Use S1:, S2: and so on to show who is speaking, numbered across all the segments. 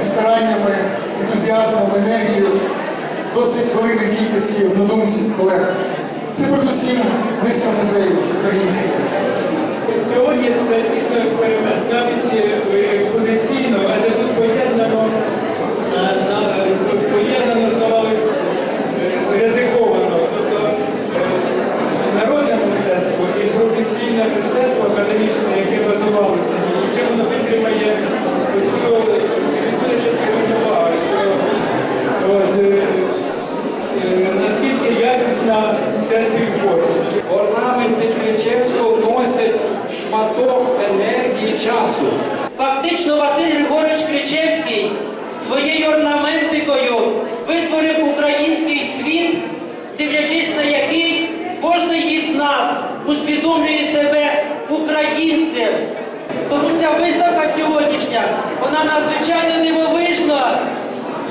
S1: стараннями, ентузіазмом, енергією досить великої кількості однодумців, колег. Це передусім близько музею українського.
S2: Сьогодні це дійсно експеримент. Навіть е, ця співтворчість.
S3: Орнаменти Кричевського носять шматок енергії часу.
S4: Фактично Василь Григорович Кричевський своєю орнаментикою витворив український світ, дивлячись на який кожен із нас усвідомлює себе українцем. Тому ця виставка сьогоднішня, вона надзвичайно дивовижно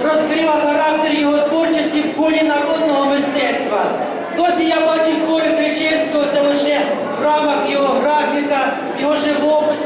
S4: розкрила характер його творчості в полі народного мистецтва. Досі я бачив твори Кричевського, це лише в рамах його графіка, його живопис,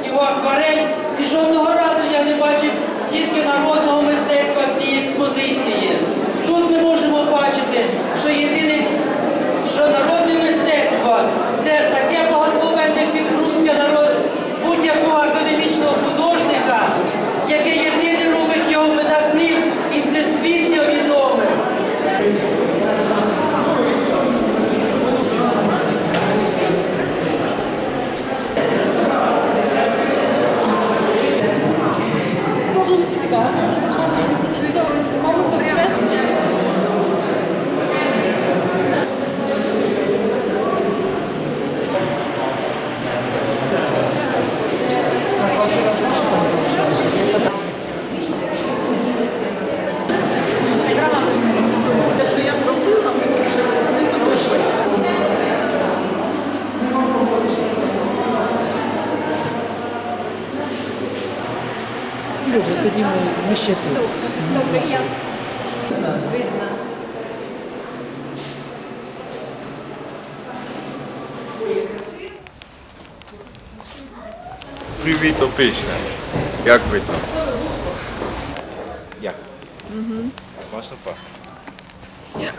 S5: Добре, тоді ми, ми ще тут.
S6: Добре, я. Видно.
S7: Привіт, опишне. Як ви там? Як? Угу. Смачно пахне.